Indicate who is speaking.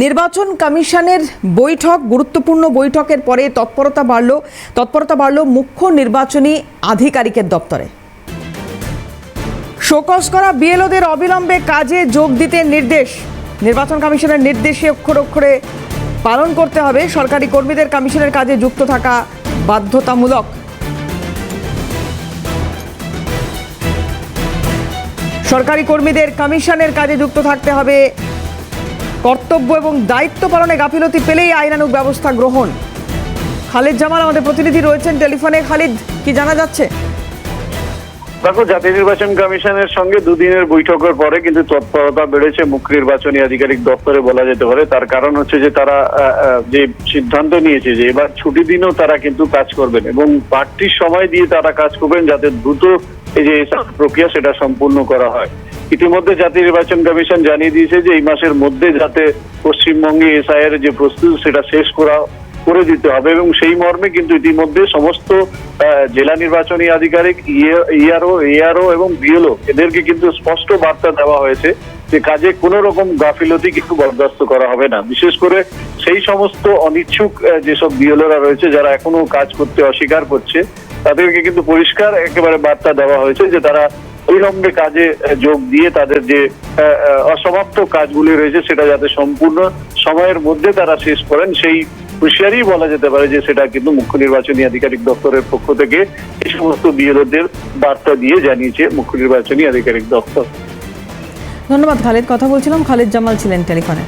Speaker 1: নির্বাচন কমিশনের বৈঠক, গুরুত্বপূর্ণ বৈঠকের পরে তৎপরতা বাড়ল। তৎপরতা বাড়ল মুখ্য নির্বাচনী আধিকারিকের দপ্তরে। শোকজ করা বিএলওদের অবিলম্বে কাজে যোগ দিতে নির্দেশ। নির্বাচন কমিশনের নির্দেশে অক্ষর অক্ষরে পালন করতে হবে। সরকারি কর্মীদের কমিশনের কাজে যুক্ত থাকা বাধ্যতামূলক। সরকারি কর্মীদের কমিশনের কাজে যুক্ত থাকতে হবে কর্তব্য এবং দায়িত্ব পালনে গাফিলতি পেলেই আইনানুগ ব্যবস্থা গ্রহণ। খালিদ জামাল আমাদের প্রতিনিধি রয়েছেন টেলিফোনে। খালিদ, কি জানা যাচ্ছে?
Speaker 2: দেখো, জাতীয় নির্বাচন কমিশনের সঙ্গে দুদিনের বৈঠকের পরে কিন্তু তৎপরতা বেড়েছে। মুখ্য নির্বাচনী আধিকারিক দপ্তরে বলা যেতে পারে। তার কারণ হচ্ছে যে তারা যে সিদ্ধান্ত নিয়েছে যে এবার ছুটি দিনও তারা কিন্তু কাজ করবেন এবং বাড়তির সময় দিয়ে তারা কাজ করবেন যাতে দ্রুত এই যে প্রক্রিয়া সেটা সম্পূর্ণ করা হয়। ইতিমধ্যে জাতীয় নির্বাচন কমিশন জানিয়ে দিয়েছে যে এই মাসের মধ্যে যাতে পশ্চিমবঙ্গে এসআইয়ের যে প্রস্তুতি, সেটা শেষ করা, করে দিতে হবে। এবং সেই মর্মে কিন্তু ইতিমধ্যে সমস্ত জেলা নির্বাচনী আধিকারিক ইআরও, এআরও এবং বিএলও, এদেরকে কিন্তু স্পষ্ট বার্তা দেওয়া হয়েছে যে কাজে কোনো রকম গাফিলতি কিন্তু বরদাস্ত করা হবে না। বিশেষ করে সেই সমস্ত অনিচ্ছুক যেসব বিএলওরা রয়েছে, যারা এখনও কাজ করতে অস্বীকার করছে, তাদেরকে কিন্তু পরিষ্কার একেবারে বার্তা দেওয়া হয়েছে যে তারা অবিলম্বে কাজে যোগ দিয়ে তাদের যে অসমাপ্ত কাজগুলি রয়েছে সেটা যাতে সম্পূর্ণ সময়ের মধ্যে তারা শেষ করেন, সেই হুঁশিয়ারি বলা যেতে পারে যে সেটা কিন্তু মুখ্য নির্বাচনী আধিকারিক দপ্তরের পক্ষ থেকে এই সমস্ত বিএলওদের বার্তা দিয়ে জানিয়েছে মুখ্য নির্বাচনী আধিকারিক দপ্তর।
Speaker 1: ধন্যবাদ, খালেদ। কথা বলছিলাম, খালেদ জামাল ছিলেন টেলিফোনে।